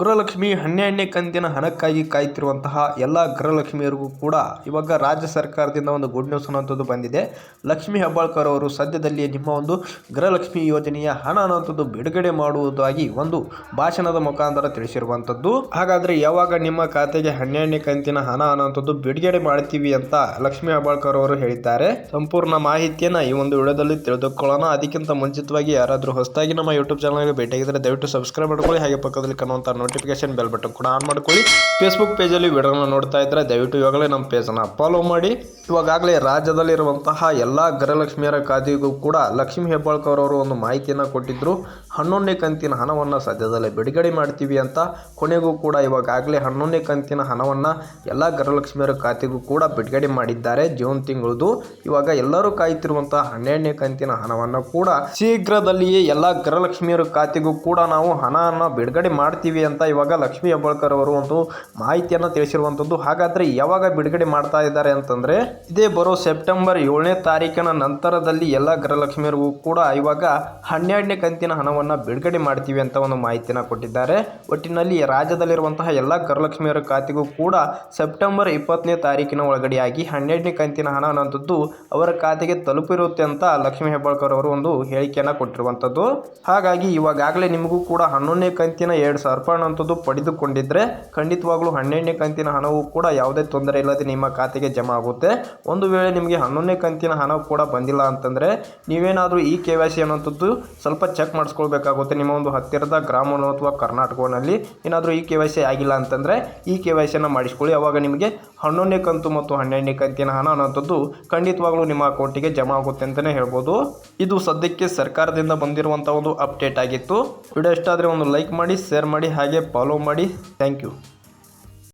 ಗೃಹಲಕ್ಷ್ಮಿ ಹನ್ನೆರಡನೇ ಕಂತಿನ ಹಣಕ್ಕಾಗಿ ಕಾಯ್ತಿರುವಂತಹ ಎಲ್ಲ ಗೃಹಲಕ್ಷ್ಮಿಯರಿಗೂ ಕೂಡ ಇವಾಗ ರಾಜ್ಯ ಸರ್ಕಾರದಿಂದ ಒಂದು ಗುಡ್ ನ್ಯೂಸ್ ಅನ್ನೋಂಥದ್ದು ಬಂದಿದೆ. ಲಕ್ಷ್ಮಿ ಹೆಬ್ಬಾಳ್ಕರ್ ಅವರು ಸದ್ಯದಲ್ಲಿ ನಿಮ್ಮ ಒಂದು ಗೃಹಲಕ್ಷ್ಮಿ ಯೋಜನೆಯ ಹಣ ಅನ್ನೋಂಥದ್ದು ಬಿಡುಗಡೆ ಮಾಡುವುದಾಗಿ ಒಂದು ಭಾಷಣದ ಮುಖಾಂತರ ತಿಳಿಸಿರುವಂಥದ್ದು. ಹಾಗಾದ್ರೆ ಯಾವಾಗ ನಿಮ್ಮ ಖಾತೆಗೆ ಹನ್ನೆರಡನೇ ಕಂತಿನ ಹಣ ಅನ್ನೋಂಥದ್ದು ಬಿಡುಗಡೆ ಮಾಡ್ತೀವಿ ಅಂತ ಲಕ್ಷ್ಮಿ ಹೆಬ್ಬಾಳ್ಕರ್ ಅವರು ಹೇಳಿದ್ದಾರೆ. ಸಂಪೂರ್ಣ ಮಾಹಿತಿಯನ್ನ ಈ ಒಂದು ವಿಡಿಯೋದಲ್ಲಿ ತಿಳಿದುಕೊಳ್ಳೋಣ. ಅದಕ್ಕಿಂತ ಮುಂಚಿತವಾಗಿ ಯಾರಾದರೂ ಹೊಸದಾಗಿ ನಮ್ಮ ಯೂಟ್ಯೂಬ್ ಚಾನಲ್ಗೆ ಭೇಟಿಯಾಗಿದ್ದರೆ ದಯವಿಟ್ಟು ಸಬ್ಸ್ಕ್ರೈಬ್ ಮಾಡ್ಕೊಳ್ಳಿ. ಹಾಗೆ ಪಕ್ಕದಲ್ಲಿ ಕಾಣುವಂಥ ನೋಟಿಫಿಕೇಶನ್ ಬೆಲ್ ಬಟನ್ ಕೂಡ ಆನ್ ಮಾಡ್ಕೊಳ್ಳಿ. ಫೇಸ್ಬುಕ್ ಪೇಜಲ್ಲಿ ವಿಡಿಯೋನ ನೋಡ್ತಾ ಇದ್ದರೆ ದಯವಿಟ್ಟು ಇವಾಗಲೇ ನಮ್ಮ ಪೇಜನ್ನು ಫಾಲೋ ಮಾಡಿ. ಇವಾಗಲೇ ರಾಜ್ಯದಲ್ಲಿರುವಂತಹ ಎಲ್ಲ ಗೃಹಲಕ್ಷ್ಮಿಯರ ಖಾತೆಗೂ ಕೂಡ ಲಕ್ಷ್ಮೀ ಹೆಬ್ಬಾಳ್ಕರ್ ಅವರು ಒಂದು ಮಾಹಿತಿಯನ್ನು ಕೊಟ್ಟಿದ್ದರು ಹನ್ನೊಂದನೇ ಕಂತಿನ ಹಣವನ್ನು ಸದ್ಯದಲ್ಲೇ ಬಿಡುಗಡೆ ಮಾಡ್ತೀವಿ ಅಂತ. ಕೊನೆಗೂ ಕೂಡ ಇವಾಗಲೇ ಹನ್ನೊಂದನೇ ಕಂತಿನ ಹಣವನ್ನು ಎಲ್ಲ ಗೃಹಲಕ್ಷ್ಮಿಯರ ಖಾತೆಗೂ ಕೂಡ ಬಿಡುಗಡೆ ಮಾಡಿದ್ದಾರೆ ಜೂನ್ ತಿಂಗಳದು. ಇವಾಗ ಎಲ್ಲರೂ ಕಾಯ್ತಿರುವಂತಹ ಹನ್ನೆರಡನೇ ಕಂತಿನ ಹಣವನ್ನು ಕೂಡ ಶೀಘ್ರದಲ್ಲಿಯೇ ಎಲ್ಲ ಗೃಹಲಕ್ಷ್ಮಿಯರ ಖಾತೆಗೂ ಕೂಡ ನಾವು ಹಣವನ್ನು ಬಿಡುಗಡೆ ಮಾಡ್ತೀವಿ ಅಂತ ಇವಾಗ ಲಕ್ಷ್ಮೀ ಹೆಬ್ಬಾಳ್ಕರ್ ಅವರು ಒಂದು ಮಾಹಿತಿಯನ್ನು ತಿಳಿಸಿರುವಂಥದ್ದು ಹಾಗಾದ್ರೆ ಯಾವಾಗ ಬಿಡುಗಡೆ ಮಾಡ್ತಾ ಇದ್ದಾರೆ ಅಂತಂದ್ರೆ, ಇದೇ ಬರೋ ಸೆಪ್ಟೆಂಬರ್ ಏಳನೇ ತಾರೀಕಿನ ನಂತರದಲ್ಲಿ ಎಲ್ಲ ಗೃಹಲಕ್ಷ್ಮಿಯರಿಗೂ ಕೂಡ ಇವಾಗ ಹನ್ನೆರಡನೇ ಕಂತಿನ ಹಣವನ್ನು ಬಿಡುಗಡೆ ಮಾಡ್ತೀವಿ ಅಂತ ಒಂದು ಮಾಹಿತಿಯನ್ನು ಕೊಟ್ಟಿದ್ದಾರೆ. ಒಟ್ಟಿನಲ್ಲಿ ರಾಜ್ಯದಲ್ಲಿರುವಂತಹ ಎಲ್ಲ ಗೃಹಲಕ್ಷ್ಮಿಯರ ಖಾತೆಗೂ ಕೂಡ ಸೆಪ್ಟೆಂಬರ್ ಇಪ್ಪತ್ತನೇ ತಾರೀಕಿನ ಒಳಗಡೆಯಾಗಿ ಹನ್ನೆರಡನೇ ಕಂತಿನ ಹಣ ಅನ್ನೋಂಥದ್ದು ಅವರ ಖಾತೆಗೆ ತಲುಪಿರುತ್ತೆ ಅಂತ ಲಕ್ಷ್ಮೀ ಹೆಬ್ಬಾಳ್ಕರ್ ಅವರು ಒಂದು ಹೇಳಿಕೆಯನ್ನು ಕೊಟ್ಟಿರುವಂಥದ್ದು. ಹಾಗಾಗಿ ಇವಾಗಲೇ ನಿಮಗೂ ಕೂಡ ಹನ್ನೊಂದನೇ ಕಂತಿನ ಎರಡು ಸಾವಿರ ರೂಪಾಯಿ ಅನ್ನೋಂಥದ್ದು ಪಡೆದುಕೊಂಡಿದ್ರೆ ಖಂಡಿತವಾಗ್ಲೂ ಹನ್ನೆರಡನೇ ಕಂತಿನ ಹಣವು ಕೂಡ ಯಾವುದೇ ತೊಂದರೆ ಇಲ್ಲದೆ ನಿಮ್ಮ ಖಾತೆಗೆ ಜಮಾ ಆಗುತ್ತೆ. ಒಂದು ವೇಳೆ ನಿಮಗೆ ಹನ್ನೊಂದನೇ ಕಂತಿನ ಹಣ ಕೂಡ ಬಂದಿಲ್ಲ ಅಂತಂದರೆ ನೀವೇನಾದರೂ ಈ ಕೆ ವೈ ಸ್ವಲ್ಪ ಚೆಕ್ ಮಾಡಿಸ್ಕೊಳ್ಬೇಕಾಗುತ್ತೆ. ನಿಮ್ಮ ಒಂದು ಹತ್ತಿರದ ಗ್ರಾಮವನ್ನು ಅಥವಾ ಕರ್ನಾಟಕದಲ್ಲಿ ಏನಾದರೂ ಈ ಕೆ ವೈ ಸಿ ಆಗಿಲ್ಲ ಅಂತಂದರೆ ಈ ಕೆ ವೈ ಸಿಯನ್ನು ಮಾಡಿಸ್ಕೊಳ್ಳಿ. ಅವಾಗ ನಿಮಗೆ ಹನ್ನೊಂದನೇ ಕಂತು ಮತ್ತು ಹನ್ನೆರಡನೇ ಕಂತಿನ ಹಣ ಅನ್ನೋಂಥದ್ದು ಖಂಡಿತವಾಗ್ಲೂ ನಿಮ್ಮ ಅಕೌಂಟಿಗೆ ಜಮಾ ಆಗುತ್ತೆ ಅಂತಲೇ ಹೇಳ್ಬೋದು. ಇದು ಸದ್ಯಕ್ಕೆ ಸರ್ಕಾರದಿಂದ ಬಂದಿರುವಂಥ ಒಂದು ಅಪ್ಡೇಟ್ ಆಗಿತ್ತು. ವಿಡಿಯೋ ಇಷ್ಟ ಆದರೆ ಒಂದು ಲೈಕ್ ಮಾಡಿ, ಶೇರ್ ಮಾಡಿ, ಹಾಗೆ ಫಾಲೋ ಮಾಡಿ ಥ್ಯಾಂಕ್ ಯು